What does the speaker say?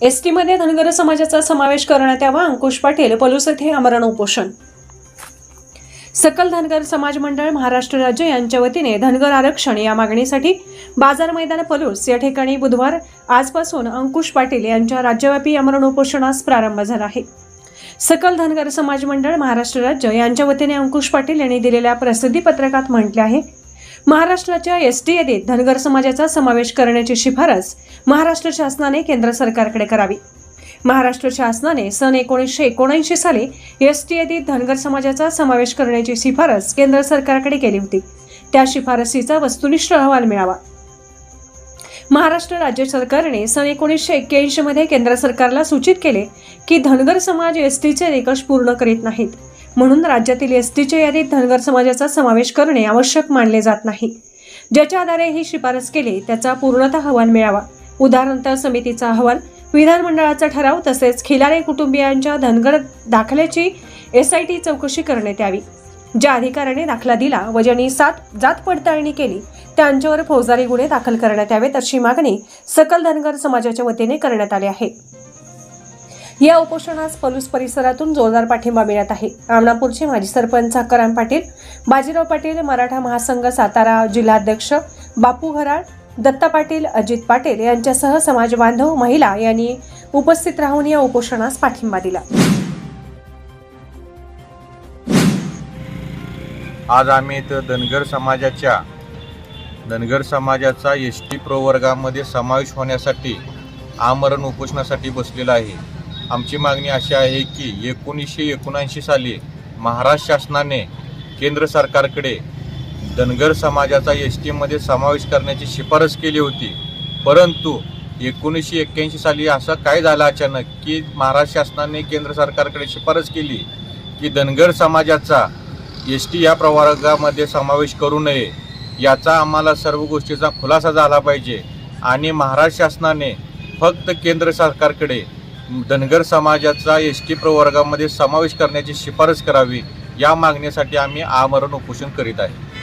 S टीमध्ये धनगर समाजाचा समावेश करण्यात यावा अंकुश पाटील पलूस येथे आमरण उपोषण. सकल धनगर समाज मंडळ महाराष्ट्र राज्य यांच्या वतीने धनगर आरक्षण या मागणीसाठी बाजार मैदान पलूस या ठिकाणी बुधवार आजपासून अंकुश पाटील यांच्या राज्यव्यापी आमरण उपोषणास प्रारंभ झाला आहे. सकल धनगर समाज मंडळ महाराष्ट्र राज्य यांच्या वतीने अंकुश पाटील यांनी दिलेल्या प्रसिद्धी पत्रकात म्हटले आहे महाराष्ट्राच्या एस टी यादीत धनगर समाजाचा समावेश करण्याची शिफारस महाराष्ट्र शासनाने केंद्र सरकारकडे करावी. महाराष्ट्र शासनाने सन एकोणीसशे एकोणऐंशी साली एस टी यादीत धनगर समाजाचा समावेश करण्याची शिफारस केंद्र सरकारकडे केली होती. त्या शिफारसीचा वस्तुनिष्ठ अहवाल मिळावा. महाराष्ट्र राज्य सरकारने सन एकोणीसशे एक्क्याऐंशी मध्ये केंद्र सरकारला सूचित केले की धनगर समाज एस टीचे निकष पूर्ण करीत नाहीत. म्हणून राज्यातील एस टीच्या यादीत धनगर समाजाचा समावेश करणे आवश्यक मानले जात नाही. ज्याच्या आधारे ही शिफारस केली त्याचा पूर्णतः अहवाल मिळावा. उदाहरणार्थ समितीचा अहवाल विधानमंडळाचा ठराव तसेच खिलारे कुटुंबियांच्या धनगर दाखल्याची एस आय टी चौकशी करण्यात यावी. ज्या अधिकाऱ्याने दाखला दिला व ज्यांनी सात जात पडताळणी केली त्यांच्यावर फौजदारी गुन्हे दाखल करण्यात यावेत अशी मागणी सकल धनगर समाजाच्या वतीने करण्यात आली आहे. या उपोषणास पलूस परिसरातून जोरदार पाठिंबा मिळत आहे. आमनापूरचे माजी सरपंच अक्कराम पाटील बाजीराव पाटील मराठा महासंघ सातारा जिल्हाध्यक्ष बापू घराळ दत्ता पाटील अजित पाटील यांच्यासह समाज बांधव महिला यांनी उपस्थित राहून या उपोषणास पाठिंबा दिला. आज आम्ही इथं धनगर समाजाच्या धनगर समाजाचा एस टी प्रवर्गामध्ये समावेश होण्यासाठी आमरण उपोषणासाठी बसलेला आहे. आमची मागणी अशी आहे की एकोणीसशे एकोणऐंशी साली महाराष्ट्र शासनाने केंद्र सरकारकडे धनगर समाजाचा एस टीमध्ये समावेश करण्याची शिफारस केली होती. परंतु एकोणीसशे एक्क्याऐंशी साली असं काय झालं अचानक की महाराष्ट्र शासनाने केंद्र सरकारकडे शिफारस केली की धनगर समाजाचा एस टी या प्रवर्गामध्ये समावेश करू नये याचा आम्हाला सर्व गोष्टीचा खुलासा झाला पाहिजे. आणि महाराष्ट्र शासनाने फक्त केंद्र सरकारकडे धनगर समाजाचा एस टी प्रवर्गामध्ये समावेश करण्याची शिफारस करावी या मागणीसाठी आम्ही आमरण उपोषण करीत आहे.